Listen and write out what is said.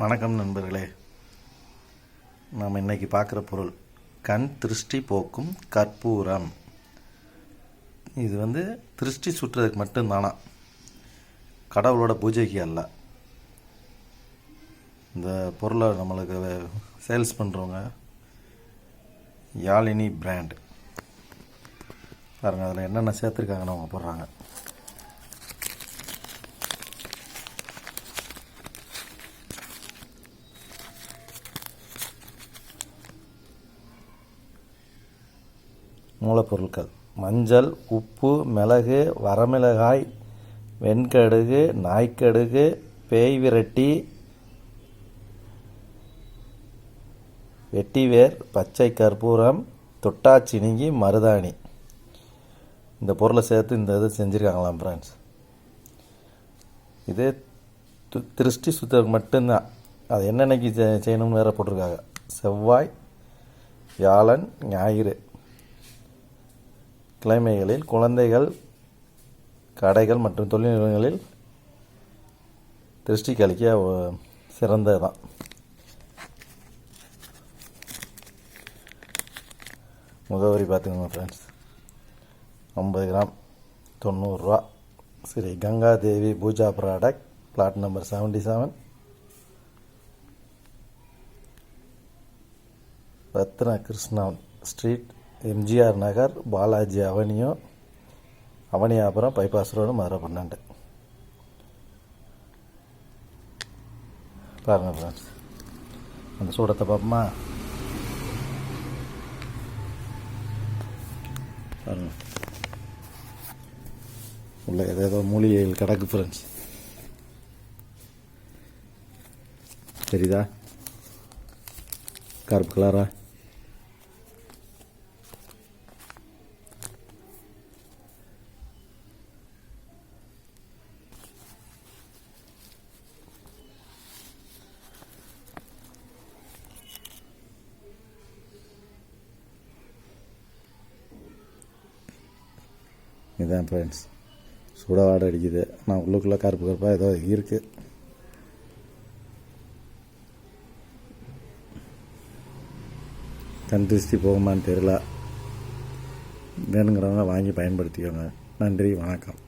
வணக்கம் நண்பர்களே. நாம் இன்றைக்கி பார்க்குற பொருள் கண் திருஷ்டி போக்கும் கற்பூரம். இது வந்து திருஷ்டி சுற்றுறதுக்கு மட்டும்தானா? கடவுளோட பூஜைக்கு அல்ல. இந்த பொருளை நம்மளுக்கு சேல்ஸ் பண்ணுறவங்க யாழினி பிராண்ட். பாருங்கள் அதில் என்னென்ன சேர்த்துருக்காங்கன்னு அவங்க போடுறாங்க. மூலப்பொருட்கள். மஞ்சள் உப்பு மிளகு வரமிளகாய் வெண்கடுகு நாய்க்கடுகு பேய் விரட்டி வெட்டிவேர் பச்சை கற்பூரம் தொட்டாச்சினிங்கி மருதாணி. இந்த பொருளை சேர்த்து இந்த இது செஞ்சுருக்காங்களாம் ஃப்ரெண்ட்ஸ் இது து- திருஷ்டி சுத்தருக்கு மட்டும்தான். அது என்னென்னைக்கு செய்யணும்னு வேற போட்டிருக்காங்க. செவ்வாய் வியாழன் ஞாயிறு. கிழமைகளில் குழந்தைகள் கடைகள் மற்றும் தொழில் நிறுவனங்களில் திருஷ்டி கழிக்க சிறந்தது தான் முகவரி பார்த்துக்கோங்க ஃப்ரெண்ட்ஸ் ஐம்பது கிராம் தொண்ணூறுரூவா Shri Ganga Devi Pooja product plot number seventy seven Ratna Krishna street MGR Nagar Balaji அவனியோ Avaniyapuram bypass road Madurai பன்னெண்டு. பாருங்க ஃப்ரெண்ட்ஸ் அந்த சூடத்தை பார்ப்போமா? பாருங்க. உள்ள ஏதேதோ மூலிகைகள் கிடக்கு ஃப்ரெண்ட்ஸ் தெரியுதா? கருப்பு கலரா இதுதான் ஃப்ரெண்ட்ஸ் சுட வாடை அடிக்குது. ஆனால் உள்ளுக்குள்ளே கருப்பு கருப்பாக ஏதோ இருக்குது கண் திருஷ்டி போகுமான்னு தெரியல. வேணுங்கிறவங்க வாங்கி பயன்படுத்திக்கோங்க. நன்றி வணக்கம்.